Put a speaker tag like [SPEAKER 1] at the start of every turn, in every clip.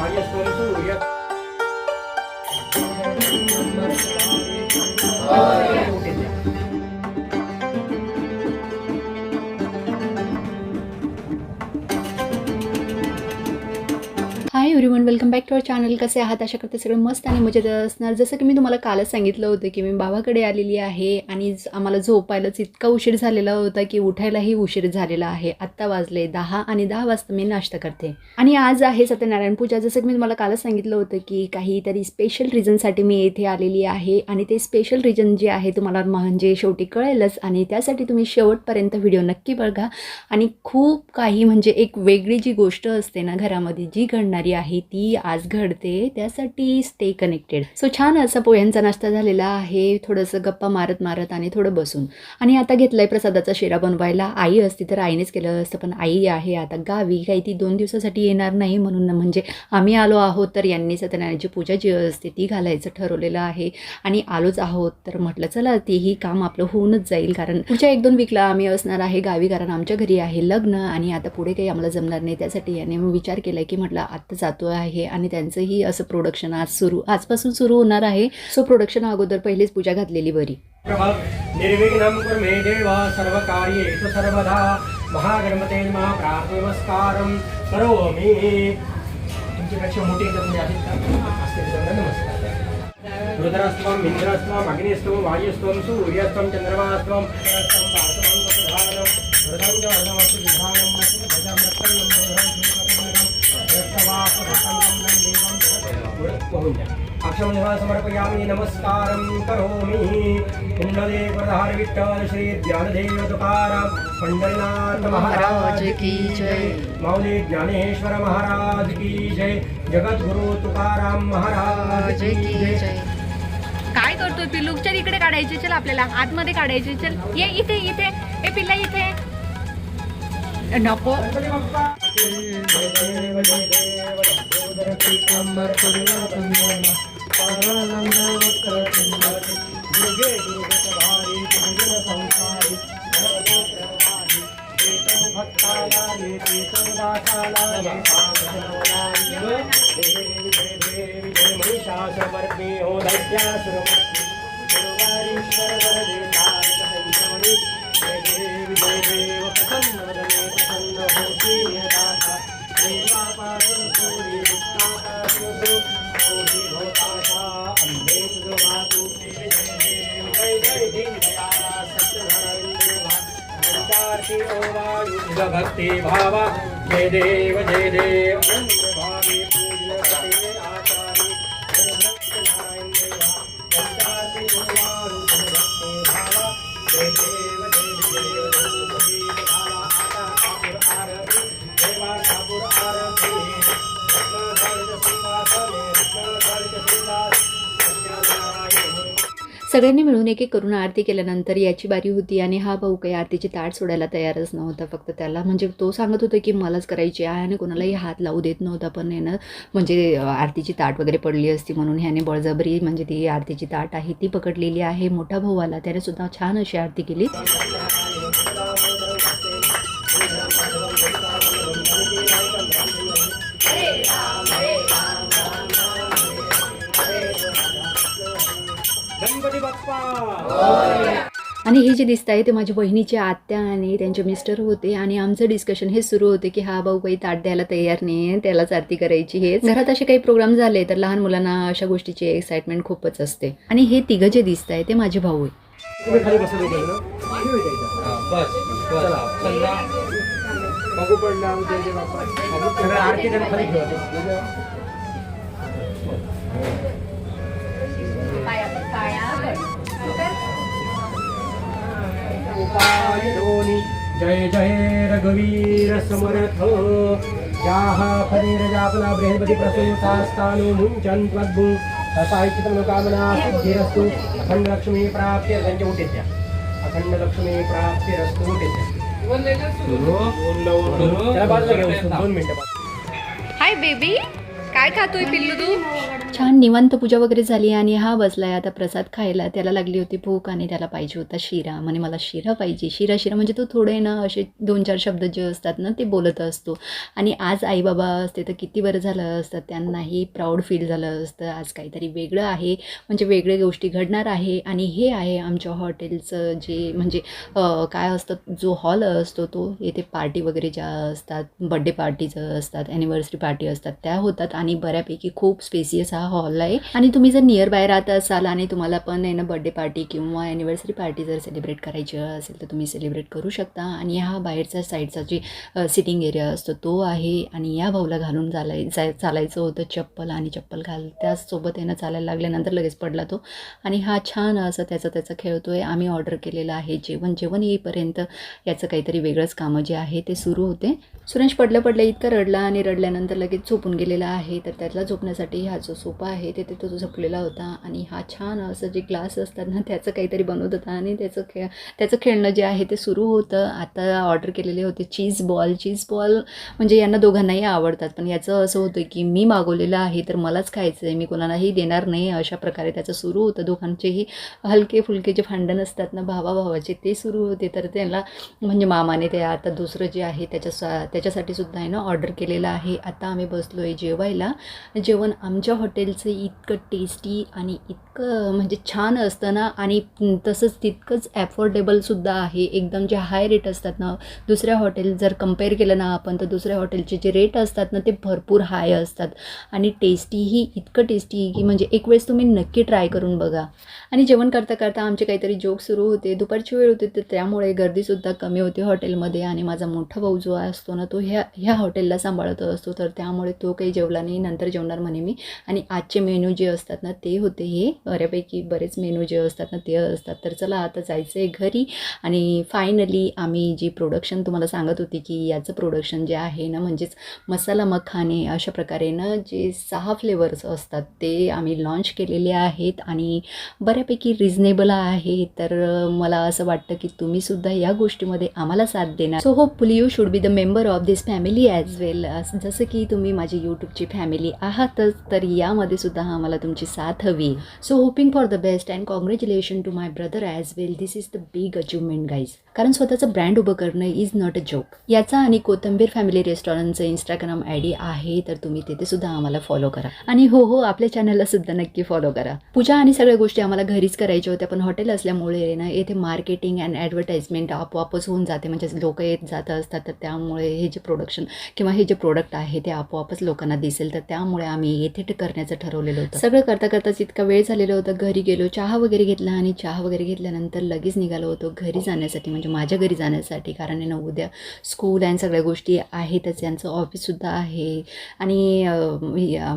[SPEAKER 1] varias con suya.
[SPEAKER 2] Gloria hi everyone welcome back to our channel कसे आहात? अशा करते सगळं मस्त आणि मजेत असणार. जसं की मी तुम्हाला कालच सांगितलं होतं की मी बाबाकडे आलेली आहे आणि आम्हाला झोपायलाच इतका उशीर झालेला होता की उठायलाही उशीर झालेला आहे. आत्ता वाजले दहा आणि दहा वाजता मी नाश्ता करते. आणि आज आहे सत्यनारायण पूजा. जसं की मी तुम्हाला कालच सांगितलं होतं की काहीतरी स्पेशल रिझनसाठी मी येथे आलेली आहे आणि ते स्पेशल रिझन जे आहे तुम्हाला म्हणजे शेवटी कळेलच आणि त्यासाठी तुम्ही शेवटपर्यंत व्हिडिओ नक्की बघा. आणि खूप काही म्हणजे एक वेगळी जी गोष्ट असते ना घरामध्ये जी घडणारी आहे ती आज घडते त्यासाठी स्टे कनेक्टेड सो छान असा पोह्यांचा नाश्ता झालेला आहे. थोडंसं गप्पा मारत मारत आणि थोडं बसून. आणि आता घेतलाय प्रसादाचा शिरा बनवायला. आई असती तर आईनेच केलं असतं पण आई आहे आता गावी. काही ती दोन दिवसासाठी येणार नाही म्हणून म्हणजे आम्ही आलो आहोत तर यांनी सत्यनारायणची पूजा जी असते ती घालायचं ठरवलेलं आहे. आणि आलोच आहोत तर म्हटलं चला तेही काम आपलं होऊनच जाईल कारण पुढच्या एक दोन वीकला आम्ही असणार आहे गावी कारण आमच्या घरी आहे लग्न आणि आता पुढे काही आम्हाला जमणार नाही. त्यासाठी याने विचार केला की म्हटलं आता जातो आहे आणि त्यांचंही असं प्रोडक्शन आज सुरू आजपासून सुरू होणार आहे. सो प्रोडक्शन अगोदर पहिलेच पूजा घातलेली बरी.
[SPEAKER 1] महागणपते करोमि। तुमच्यापेक्षा आहेत का असते नमस्कार. इन्द्रस्त्वम् अग्निस्त्वं वायुस्त्वं सूर्यस्त्वं चन्द्रमास्त्वं अक्षमदेवा समर्पयामि नमस्कारं करोमि। प्रधान विठ्ठल श्री ज्ञानदेव तुकाराम पंढरीनाथ महाराज की जय। माऊली ज्ञानेश्वर महाराज की जय। जगद्गुरु तुकाराम महाराज की जय।
[SPEAKER 2] काय करतोय पिल्लू? चल इकडे काढायचे चल आपल्याला. आतमध्ये काढायचे चल. ये इथे इथे. ए पिल्ला इथे. नको.
[SPEAKER 1] देव जय देव लंबोदर पीतांबर करुणाकंदन पारानंदवक्त्रचंदन दुर्गे दुर्गतभारी दुर्गुण संसारी सर्वगोत्रवाही एतो भक्तालाये तेतो दासालाये पावनोलाये देवी जय देवी जय महिषासुरमर्दिनी हो दैत्यासुरमर्दिनी गुरुवारीश्वर वरदे तारक संजीवनी जय देवी जय देव प्रसन्न वदने प्रसन्न होती भक्ती भावा जय देव जय देव
[SPEAKER 2] सगळ्यांनी मिळून एक एक करून आरती केल्यानंतर याची बारी होती आणि हा भाऊ काही आरतीची ताट सोडायला तयारच नव्हता फक्त त्याला. म्हणजे तो सांगत होता की मलाच करायची आहे आणि कोणालाही हात लावू देत नव्हता पण यानं म्हणजे आरतीची ताट वगैरे पडली असती म्हणून ह्याने बळजबरी म्हणजे ती आरतीची ताट आहे ती पकडलेली आहे मोठा भाऊ आला त्याने सुद्धा छान अशी आरती केली. आणि हे जे दिसत आहे ते माझ्या बहिणीची आत्या आणि त्यांचे मिस्टर होते आणि आमचं डिस्कशन हे सुरू होते की हा भाऊ काही ताट द्यायला तयार नाही त्यालाच आरती करायची हे घरात असे काही प्रोग्राम झाले तर लहान मुलांना अशा गोष्टीची एक्साइटमेंट खूपच असते. आणि हे तिघं जे दिसत आहे ते माझे भाऊ आहे
[SPEAKER 1] जय जय रघुवीर समर्थ। याः फणिरजापना बृहस्पती प्रसूतास्तानु मुञ्चन् त्वद्भु। तथा इच्छितमनोकामना सिद्धिरस्तु अखंड लक्ष्मी प्राप्य त्यांच्या उठेत द्या अखंड लक्ष्मी प्राप्तिरस्तु
[SPEAKER 2] हाय बेबी
[SPEAKER 3] काय खातोय पिल्लू तू?
[SPEAKER 2] छान निवांत पूजा वगैरे झाली आणि हा बसला आहे आता प्रसाद खायला. त्याला लागली होती भूक आणि त्याला पाहिजे होता शिरा. म्हणे मला शिरा पाहिजे. शिरा शिरा म्हणजे तो थोडे ना असे दोन चार शब्द जे असतात ना ते बोलत असतो. आणि आज आई बाबा असते तर किती बरं झालं असतं. त्यांनाही प्राऊड फील झालं असतं. आज काहीतरी वेगळं आहे. म्हणजे वेगळ्या गोष्टी घडणार आहे. आणि हे आहे आमच्या हॉटेलचं जे म्हणजे काय असतं जो हॉल असतो तो येथे पार्टी वगैरे ज्या असतात बड्डे पार्टीचं असतात ॲनिव्हर्सरी पार्टी असतात त्या होतात. आणि बऱ्यापैकी खूप स्पेसियस हा हॉल आहे. आणि तुम्ही जर नियर बाय राहत असाल आणि तुम्हाला पण आहे ना बड्डे पार्टी किंवा ॲनिव्हर्सरी पार्टी जर सेलिब्रेट करायची असेल तर तुम्ही सेलिब्रेट करू शकता. आणि हा बाहेरचा साईडचा जे सिटिंग एरिया असतो तो आहे. आणि या भाऊला घालून चालाय जाय चालायचं होतं चप्पल आणि चप्पल घाल त्याचसोबत आहे ना चालायला लागल्यानंतर लगेच पडला तो. आणि हा छान असं त्याचा खेळतो आहे आम्ही ऑर्डर केलेलं आहे जेवण. जेवण येईपर्यंत याचं काहीतरी वेगळंच कामं जे आहे ते सुरू होते. सुरेश पडलं पडलं इतकं रडला आणि रडल्यानंतर लगेच झोपून गेलेला आहे. तर त्याला झोपण्यासाठी हा जो सोपा आहे ते तो झोपलेला होता आणि हा छान असं जे ग्लास असतात ना त्याचं काहीतरी बनवत होता आणि त्याचं खेळ त्याचं खेळणं जे आहे ते सुरू होतं. आता ऑर्डर केलेले होते चीज बॉल चीज बॉल म्हणजे यांना दोघांनाही आवडतात पण याचं असं होतं की मी मागवलेलं आहे तर मलाच खायचं आहे मी कोणालाही देणार नाही अशा प्रकारे त्याचं सुरू होतं. दोघांचेही हलके फुलके जे भांडण असतात ना भावा भावाचे ते सुरू होते. तर त्याला म्हणजे मामाने ते आता दुसरं जे आहे त्याच्या त्याच्यासाठी सुद्धा आहे ना ऑर्डर केलेलं आहे. आता आम्ही बसलो आहे जेवायला. जेवण आमच्या हॉटेल हॉटेलचं इतकं टेस्टी आणि इतकं म्हणजे छान असतं ना. आणि तसंच तितकंच ॲफोर्डेबलसुद्धा आहे. एकदम जे हाय रेट असतात ना दुसऱ्या हॉटेल जर कंपेअर केलं ना आपण तर दुसऱ्या हॉटेलचे जे रेट असतात ना ते भरपूर हाय असतात. आणि टेस्टीही इतकं टेस्टी की म्हणजे एक वेळेस तुम्ही नक्की ट्राय करून बघा. आणि जेवण करता करता आमचे काहीतरी जोक सुरू होते. दुपारची वेळ होती तर त्यामुळे गर्दीसुद्धा कमी होती हॉटेलमध्ये आणि माझा मोठा भाऊ जो असतो ना तो ह्या ह्या हॉटेलला सांभाळत असतो. तर त्यामुळे तो काही जेवला नाही. नंतर जेवणार म्हणे मी. आणि आजचे मेनू जे असतात ना ते होते हे. बऱ्यापैकी बरेच मेनू जे असतात ना ते असतात. तर चला आता जायचं आहे घरी. आणि फायनली आम्ही जी प्रोडक्शन तुम्हाला सांगत होती की याचं प्रोडक्शन जे आहे ना म्हणजेच मसाला मखाने अशा प्रकारे ना जे सहा फ्लेवर्स असतात ते आम्ही लॉन्च केलेले आहेत. आणि बऱ्यापैकी रिझनेबल आहे. तर मला असं वाटतं की तुम्हीसुद्धा या गोष्टीमध्ये आम्हाला साथ देणार. So hopefully you should be the member of this family as well जसं की तुम्ही माझी यूट्यूबची फॅमिली आहातच तर यामध्ये सुद्धा आम्हाला तुमची साथ हवी. So hoping for the best and congratulation to my brother as well this is the big achievement guys कारण स्वतःचं ब्रँड उभं करणं इज नॉट अ जोक याचा आणि कोथंबीर फॅमिली रेस्टॉरंटचं इंस्टाग्राम आय डी आहे तर तुम्ही तिथे सुद्धा आम्हाला फॉलो करा. आणि हो हो आपल्या चॅनलला सुद्धा नक्की फॉलो करा. पूजा आणि सगळ्या गोष्टी आम्हाला घरीच करायच्या होत्या पण हॉटेल असल्यामुळे ना येथे मार्केटिंग अँड ॲडव्हर्टाइजमेंट आपोआपच होऊन जाते. म्हणजे लोक येत जात असतात तर त्यामुळे हे जे प्रोडक्शन किंवा हे जे प्रोडक्ट आहे ते आपोआपच लोकांना दिसेल. तर त्यामुळे आम्ही येथे करण्याचं करण्याचं ठरवलेलं होतं. सगळं करता करताच इतका वेळ झालेला होता. घरी गेलो चहा वगैरे घेतला आणि चहा वगैरे घेतल्यानंतर लगेच निघालो होतो घरी जाण्यासाठी म्हणजे माझ्या घरी जाण्यासाठी. कारण आहे ना उद्या स्कूल अँड सगळ्या गोष्टी आहेतच. यांचं ऑफिससुद्धा आहे. आणि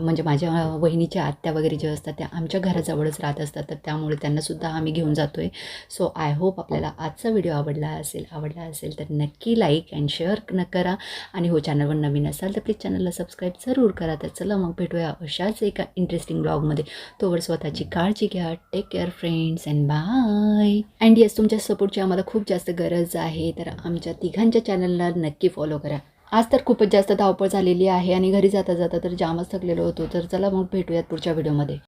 [SPEAKER 2] म्हणजे माझ्या वहिनीच्या आत्या वगैरे जे असतात त्या आमच्या घराजवळच राहत असतात. तर त्यामुळे त्यांनासुद्धा आम्ही घेऊन जातो आहे सो आय होप आपल्याला आजचा व्हिडिओ आवडला असेल आवडला असेल तर नक्की लाईक अँड शेअर न करा. आणि हो चॅनलवर नवीन असाल तर प्लीज चॅनलला सबस्क्राईब जरूर करा. तर चला मग भेटूया अशाच एका इंटरेस्टिंग ब्लॉगमध्ये तोवर स्वतःची काळजी घ्या. Take care friends and bye and yes तुमच्या सपोर्टची आम्हाला खूप जास्त गरज आहे. तर आमच्या तिघांच्या चॅनलला नक्की फॉलो करा. आज तर खूपच जास्त धावपळ झालेली आहे आणि घरी जाता जाता तर जामच थकलेलो होतो. तर चला मग भेटूयात पुढच्या व्हिडिओमध्ये